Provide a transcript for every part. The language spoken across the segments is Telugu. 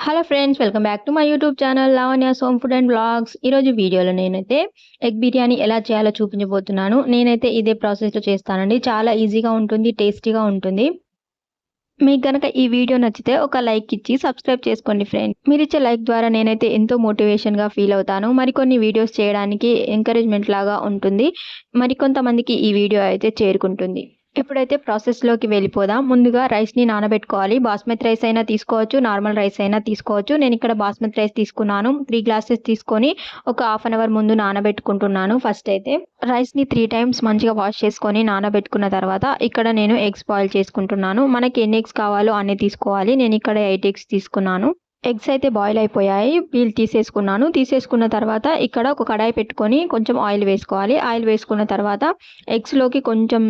Hello friends welcome back to my YouTube channel Lavanya Som food and blogs ఈరోజు వీడియోలో నేనైతే ఎగ్ బిర్యానీ ఎలా చేయాలో చూపించబోతున్నాను. నేనైతే ఇదే ప్రాసెస్లో చేస్తానండి. చాలా ఈజీగా ఉంటుంది టేస్టీగా ఉంటుంది. మీకు కనుక ఈ వీడియో నచ్చితే ఒక లైక్ ఇచ్చి సబ్స్క్రైబ్ చేసుకోండి ఫ్రెండ్ మీరు ఇచ్చే లైక్ ద్వారా నేనైతే ఎంతో మోటివేషన్గా ఫీల్ అవుతాను. మరికొన్ని వీడియోస్ చేయడానికి ఎంకరేజ్మెంట్ లాగా ఉంటుంది. మరికొంతమందికి ఈ వీడియో అయితే చేరుకుంటుంది. ఇప్పుడైతే ప్రాసెస్లోకి వెళ్ళిపోదాం ముందుగా రైస్ని నానబెట్టుకోవాలి. బాస్మతి రైస్ అయినా తీసుకోవచ్చు నార్మల్ రైస్ అయినా తీసుకోవచ్చు. నేను ఇక్కడ బాస్మతి రైస్ తీసుకున్నాను. త్రీ గ్లాసెస్ తీసుకొని ఒక హాఫ్ అన్ అవర్ ముందు నానబెట్టుకుంటున్నాను ఫస్ట్ అయితే. రైస్ని త్రీ టైమ్స్ మంచిగా వాష్ చేసుకొని నానబెట్టుకున్న తర్వాత ఇక్కడ నేను ఎగ్స్ బాయిల్ చేసుకుంటున్నాను. మనకి ఎన్ని ఎగ్స్ కావాలో అన్ని తీసుకోవాలి. నేను ఇక్కడ ఎయిట్ ఎగ్స్ తీసుకున్నాను. ఎగ్స్ అయితే బాయిల్ అయిపోయాయి. వీళ్ళు తీసేసుకున్నాను. తీసేసుకున్న తర్వాత ఇక్కడ ఒక కడాయి పెట్టుకొని కొంచెం ఆయిల్ వేసుకోవాలి. ఆయిల్ వేసుకున్న తర్వాత ఎగ్స్లోకి కొంచెం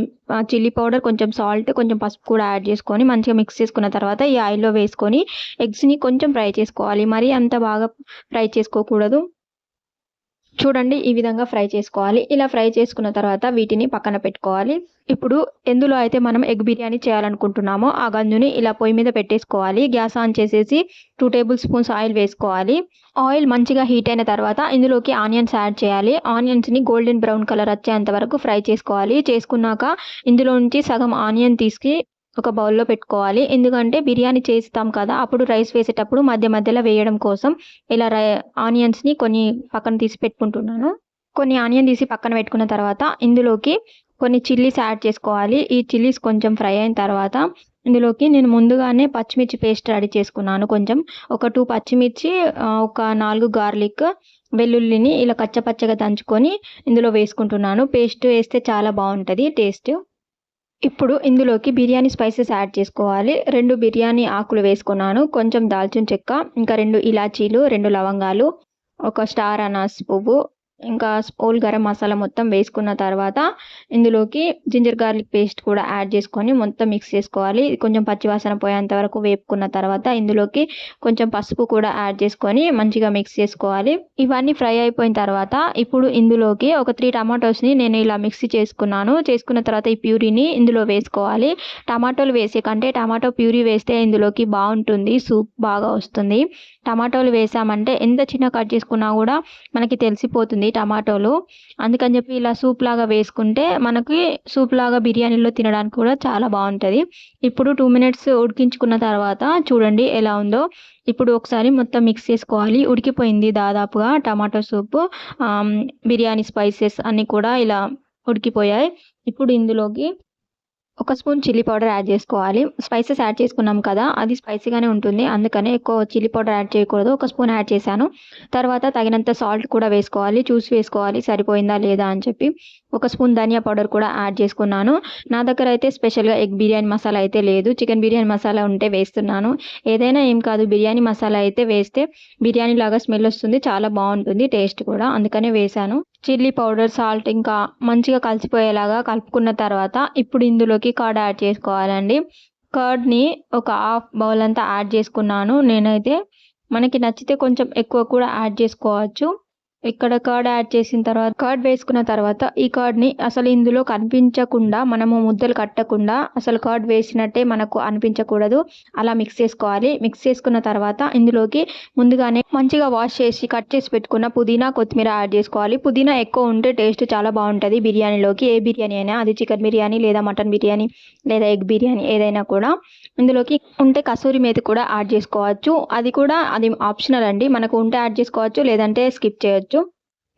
చిల్లీ పౌడర్ కొంచెం సాల్ట్ కొంచెం పసుపు కూడా యాడ్ చేసుకొని మంచిగా మిక్స్ చేసుకున్న తర్వాత ఈ ఆయిల్లో వేసుకొని ఎగ్స్ని కొంచెం ఫ్రై చేసుకోవాలి. మరి అంత బాగా ఫ్రై చేసుకోకూడదు. చూడండి ఈ విధంగా ఫ్రై చేసుకోవాలి. ఇలా ఫ్రై చేసుకున్న తర్వాత వీటిని పక్కన పెట్టుకోవాలి. ఇప్పుడు ఎందులో అయితే మనం ఎగ్ బిర్యానీ చేయాలనుకుంటున్నామో ఆ గంజుని ఇలా పొయ్యి మీద పెట్టేసుకోవాలి. గ్యాస్ ఆన్ చేసేసి టూ టేబుల్ స్పూన్స్ ఆయిల్ వేసుకోవాలి. ఆయిల్ మంచిగా హీట్ అయిన తర్వాత ఇందులోకి ఆనియన్స్ యాడ్ చేయాలి. ఆనియన్స్ని గోల్డెన్ బ్రౌన్ కలర్ వచ్చేంత వరకు ఫ్రై చేసుకోవాలి. చేసుకున్నాక ఇందులో నుంచి సగం ఆనియన్ తీసుకు ఒక బౌల్లో పెట్టుకోవాలి. ఎందుకంటే బిర్యానీ చేస్తాం కదా అప్పుడు రైస్ వేసేటప్పుడు మధ్య మధ్యలో వేయడం కోసం ఇలా రై ఆనియన్స్ని కొన్ని పక్కన తీసి పెట్టుకుంటున్నాను. కొన్ని ఆనియన్ తీసి పక్కన పెట్టుకున్న తర్వాత ఇందులోకి కొన్ని చిల్లీస్ యాడ్ చేసుకోవాలి. ఈ చిల్లీస్ కొంచెం ఫ్రై అయిన తర్వాత ఇందులోకి నేను ముందుగానే పచ్చిమిర్చి పేస్ట్ రెడీ చేసుకున్నాను. కొంచెం ఒక టూ పచ్చిమిర్చి ఒక నాలుగు గార్లిక్ వెల్లుల్లిని ఇలా కచ్చపచ్చగా దంచుకొని ఇందులో వేసుకుంటున్నాను. పేస్ట్ వేస్తే చాలా బాగుంటుంది టేస్ట్. ఇప్పుడు ఇందులోకి బిర్యానీ స్పైసెస్ యాడ్ చేసుకోవాలి. రెండు బిర్యానీ ఆకులు వేసుకున్నాను. కొంచెం దాల్చిన చెక్క ఇంకా రెండు ఇలాచీలు రెండు లవంగాలు ఒక స్టార్ అనాస్ పువ్వు ఇంకా స్పూల్ గరం మసాలా మొత్తం వేసుకున్న తర్వాత ఇందులోకి జింజర్ గార్లిక్ పేస్ట్ కూడా యాడ్ చేసుకొని మొత్తం మిక్స్ చేసుకోవాలి. కొంచెం పచ్చివాసన పోయేంత వరకు వేపుకున్న తర్వాత ఇందులోకి కొంచెం పసుపు కూడా యాడ్ చేసుకొని మంచిగా మిక్స్ చేసుకోవాలి. ఇవన్నీ ఫ్రై అయిపోయిన తర్వాత ఇప్పుడు ఇందులోకి ఒక త్రీ టమాటోస్ని నేను ఇలా మిక్సీ చేసుకున్నాను. చేసుకున్న తర్వాత ఈ ప్యూరీని ఇందులో వేసుకోవాలి. టమాటోలు వేసే కంటే టమాటో ప్యూరీ వేస్తే ఇందులోకి బాగుంటుంది. సూప్ బాగా వస్తుంది. టమాటోలు వేసామంటే ఎంత చిన్న కట్ చేసుకున్నా కూడా మనకి తెలిసిపోతుంది టమాటోలు. అందుకని చెప్పి ఇలా సూప్ లాగా వేసుకుంటే మనకి సూప్ లాగా బిర్యానీలో తినడానికి కూడా చాలా బాగుంటుంది. ఇప్పుడు టూ మినిట్స్ ఉడికించుకున్న తర్వాత చూడండి ఎలా ఉందో. ఇప్పుడు ఒకసారి మొత్తం మిక్స్ చేసుకోవాలి. ఉడికిపోయింది దాదాపుగా టమాటో సూప్ బిర్యానీ స్పైసెస్ అన్నీ కూడా ఇలా ఉడికిపోయాయి. ఇప్పుడు ఇందులోకి ఒక స్పూన్ చిల్లీ పౌడర్ యాడ్ చేసుకోవాలి. స్పైసెస్ యాడ్ చేసుకున్నాం కదా అది స్పైసీగానే ఉంటుంది. అందుకనే ఎక్కువ చిల్లీ పౌడర్ యాడ్ చేయకూడదు. ఒక స్పూన్ యాడ్ చేశాను. తర్వాత తగినంత సాల్ట్ కూడా వేసుకోవాలి. చూసి వేసుకోవాలి. సరిపోయిందా లేదా అని చెప్పి ఒక స్పూన్ ధనియా పౌడర్ కూడా యాడ్ చేసుకున్నాను. నా దగ్గర అయితే స్పెషల్గా ఎగ్ బిర్యానీ మసాలా అయితే లేదు. చికెన్ బిర్యానీ మసాలా ఉంటే వేస్తున్నాను. ఏదైనా ఏం కాదు. బిర్యానీ మసాలా అయితే వేస్తే బిర్యానీ లాగా స్మెల్ వస్తుంది. చాలా బాగుంటుంది. టేస్ట్ కూడా. అందుకనే వేశాను. చిల్లీ పౌడర్ సాల్ట్ ఇంకా మంచిగా కలిసిపోయేలాగా కలుపుకున్న తర్వాత ఇప్పుడు ఇందులోకి కర్డ్ యాడ్ చేసుకోవాలండి. కర్డ్ని ఒక హాఫ్ బౌల్ అంతా యాడ్ చేసుకున్నాను. నేనైతే మనకి నచ్చితే కొంచెం ఎక్కువ కూడా యాడ్ చేసుకోవచ్చు. ఇక్కడ కర్డ్ యాడ్ చేసిన తర్వాత కర్డ్ వేసుకున్న తర్వాత ఈ కర్డ్ని అసలు ఇందులో కనిపించకుండా మనము ముద్దలు కట్టకుండా అసలు కర్డ్ వేసినట్టే మనకు అనిపించకూడదు. అలా మిక్స్ చేసుకోవాలి. మిక్స్ చేసుకున్న తర్వాత ఇందులోకి ముందుగానే మంచిగా వాష్ చేసి కట్ చేసి పెట్టుకున్న పుదీనా కొత్తిమీర యాడ్ చేసుకోవాలి. పుదీనా ఎక్కువ ఉంటే టేస్ట్ చాలా బాగుంటుంది బిర్యానీలోకి. ఏ బిర్యానీ అయినా అది చికెన్ బిర్యానీ లేదా మటన్ బిర్యానీ లేదా ఎగ్ బిర్యానీ ఏదైనా కూడా ఇందులోకి ఉంటే కసూరి మేతి కూడా యాడ్ చేసుకోవచ్చు. అది కూడా అది ఆప్షనల్ అండి. మనకు ఉంటే యాడ్ చేసుకోవచ్చు లేదంటే స్కిప్ చేయొచ్చు.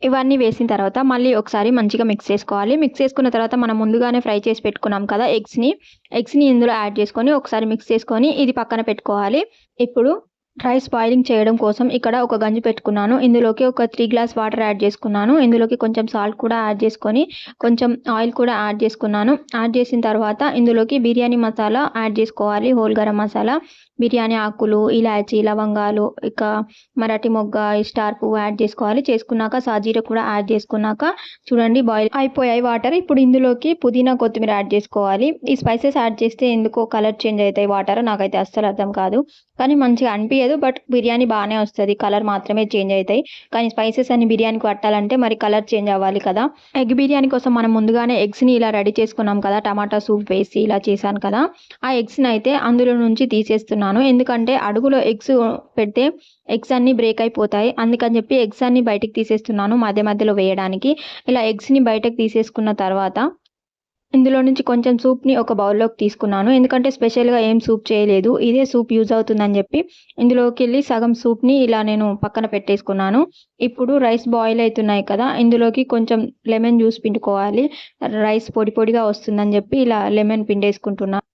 ఇవన్నీ వేసిన తర్వాత మళ్ళీ ఒకసారి మంచిగా మిక్స్ చేసుకోవాలి. మిక్స్ చేసుకున్న తర్వాత మనం ముందుగానే ఫ్రై చేసి పెట్టుకున్నాం కదా ఎగ్స్ని ఎగ్స్ని ఇందులో యాడ్ చేసుకొని ఒకసారి మిక్స్ చేసుకొని ఇది పక్కన పెట్టుకోవాలి. ఇప్పుడు రైస్ బాయిలింగ్ చేయడం కోసం ఇక్కడ ఒక గంజి పెట్టుకున్నాను. ఇందులోకి ఒక త్రీ గ్లాస్ వాటర్ యాడ్ చేసుకున్నాను. ఇందులోకి కొంచెం సాల్ట్ కూడా యాడ్ చేసుకొని కొంచెం ఆయిల్ కూడా యాడ్ చేసుకున్నాను. యాడ్ చేసిన తర్వాత ఇందులోకి బిర్యానీ మసాలా యాడ్ చేసుకోవాలి. హోల్ గరం మసాలా బిర్యానీ ఆకులు ఇలాచీ లవంగాలు ఇక మరాఠీ మొగ్గ స్టార్ పువ్వు యాడ్ చేసుకోవాలి. చేసుకున్నాక సాజీర కూడా యాడ్ చేసుకున్నాక చూడండి బాయిల్ అయిపోయాయి వాటర్. ఇప్పుడు ఇందులోకి పుదీనా కొత్తిమీర యాడ్ చేసుకోవాలి. ఈ స్పైసెస్ యాడ్ చేస్తే ఎందుకో కలర్ చేంజ్ అవుతాయి వాటర్. నాకైతే అస్సలు అర్థం కాదు. కానీ మంచిగా అనిపించ లేదు బట్ బిర్యానీ బాగానే వస్తుంది. కలర్ మాత్రమే చేంజ్ అవుతాయి. కానీ స్పైసెస్ అన్ని బిర్యానీకి పట్టాలంటే మరి కలర్ చేంజ్ అవ్వాలి కదా. ఎగ్ బిర్యానీ కోసం మనం ముందుగానే ఎగ్స్ని ఇలా రెడీ చేసుకున్నాం కదా. టమాటా సూప్ వేసి ఇలా చేశాను కదా. ఆ ఎగ్స్ని అయితే అందులో నుంచి తీసేస్తున్నాను. ఎందుకంటే అడుగులో ఎగ్స్ పెడితే ఎగ్స్ అన్ని బ్రేక్ అయిపోతాయి. అందుకని చెప్పి ఎగ్స్ అన్ని బయటకు తీసేస్తున్నాను మధ్య మధ్యలో వేయడానికి. ఇలా ఎగ్స్ని బయటకు తీసేసుకున్న తర్వాత ఇందులో నుంచి కొంచెం సూప్ని ఒక బౌల్లోకి తీసుకున్నాను. ఎందుకంటే స్పెషల్గా ఏం సూప్ చేయలేదు. ఇదే సూప్ యూజ్ అవుతుందని చెప్పి ఇందులోకి వెళ్ళి సగం సూప్ని ఇలా నేను పక్కన పెట్టేసుకున్నాను. ఇప్పుడు రైస్ బాయిల్ అవుతున్నాయి కదా ఇందులోకి కొంచెం లెమన్ జ్యూస్ పిండుకోవాలి. రైస్ పొడి పొడిగా వస్తుందని చెప్పి ఇలా లెమన్ పిండేసుకుంటున్నాను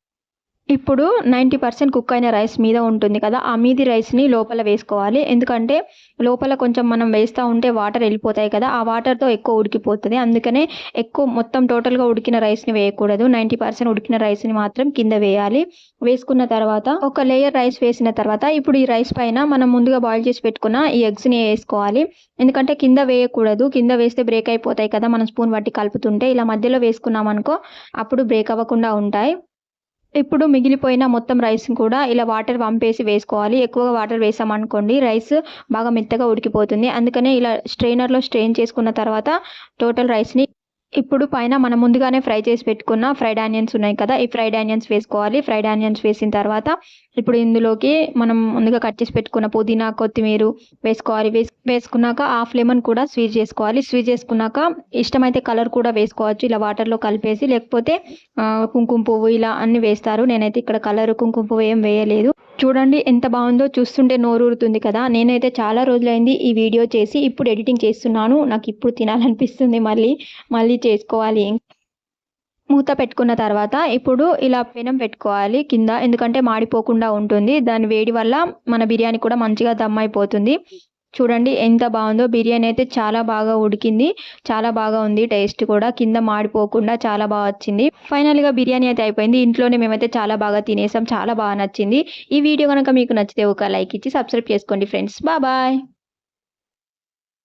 ఇప్పుడు నైంటీ పర్సెంట్ కుక్ అయిన రైస్ మీద ఉంటుంది కదా ఆ మీది రైస్ని లోపల వేసుకోవాలి. ఎందుకంటే లోపల కొంచెం మనం వేస్తూ ఉంటే వాటర్ వెళ్ళిపోతాయి కదా ఆ వాటర్తో ఎక్కువ ఉడికిపోతుంది. అందుకనే ఎక్కువ మొత్తం టోటల్గా ఉడికిన రైస్ని వేయకూడదు. నైంటీ పర్సెంట్ ఉడికిన రైస్ని మాత్రం కింద వేయాలి. వేసుకున్న తర్వాత ఒక లేయర్ రైస్ వేసిన తర్వాత ఇప్పుడు ఈ రైస్ పైన మనం ముందుగా బాయిల్ చేసి పెట్టుకున్న ఈ ఎగ్స్ని వేసుకోవాలి. ఎందుకంటే కింద వేయకూడదు. కింద వేస్తే బ్రేక్ అయిపోతాయి కదా మనం స్పూన్ పట్టి కలుపుతుంటే. ఇలా మధ్యలో వేసుకున్నాం అనుకో అప్పుడు బ్రేక్ అవ్వకుండా ఉంటాయి. ఇప్పుడు మిగిలిపోయిన మొత్తం రైస్ కూడా ఇలా వాటర్ పంపేసి వేసుకోవాలి. ఎక్కువగా వాటర్ వేసామనుకోండి రైస్ బాగా మెత్తగా ఉడికిపోతుంది. అందుకనే ఇలా స్ట్రెయినర్లో స్ట్రెయిన్ చేసుకున్న తర్వాత టోటల్ రైస్ని ఇప్పుడు పైన మనం ముందుగానే ఫ్రై చేసి పెట్టుకున్న ఫ్రైడ్ ఆనియన్స్ ఉన్నాయి కదా ఈ ఫ్రైడ్ ఆనియన్స్ వేసుకోవాలి. ఫ్రైడ్ ఆనియన్స్ వేసిన తర్వాత ఇప్పుడు ఇందులోకి మనం ముందుగా కట్ చేసి పెట్టుకున్న పుదీనా కొత్తిమీర వేసుకోవాలి. వేస్ వేసుకున్నాక హాఫ్ లెమన్ కూడా స్వీట్ చేసుకోవాలి. స్వీట్ చేసుకున్నాక ఇష్టమైతే కలర్ కూడా వేసుకోవచ్చు. ఇలా వాటర్లో కలిపేసి లేకపోతే కుంకుమ పువ్వు ఇలా అన్ని వేస్తారు. నేనైతే ఇక్కడ కలర్ కుంకుమ పువ్వు ఏం వేయలేదు. చూడండి ఎంత బాగుందో చూస్తుంటే నోరూరుతుంది కదా. నేనైతే చాలా రోజులైంది ఈ వీడియో చేసి ఇప్పుడు ఎడిటింగ్ చేస్తున్నాను. నాకు ఇప్పుడు తినాలనిపిస్తుంది మళ్ళీ. మళ్ళీ చేసుకోవాలి. మూత పెట్టుకున్న తర్వాత ఇప్పుడు ఇలా పెనం పెట్టుకోవాలి కింద. ఎందుకంటే మాడిపోకుండా ఉంటుంది. దాని వేడి వల్ల మన బిర్యానీ కూడా మంచిగా దమ్ అయిపోతుంది. చూడండి ఎంత బాగుందో. బిర్యానీ అయితే చాలా బాగా ఉడికింది. చాలా బాగా ఉంది. టేస్ట్ కూడా కింద మాడిపోకుండా చాలా బాగా వచ్చింది. ఫైనల్గా బిర్యానీ అయితే అయిపోయింది. ఇంట్లోనే మేమైతే చాలా బాగా తినేసాం. చాలా బాగా నచ్చింది. ఈ వీడియో కనుక మీకు నచ్చితే ఒక లైక్ ఇచ్చి సబ్స్క్రైబ్ చేసుకోండి ఫ్రెండ్స్ బాయ్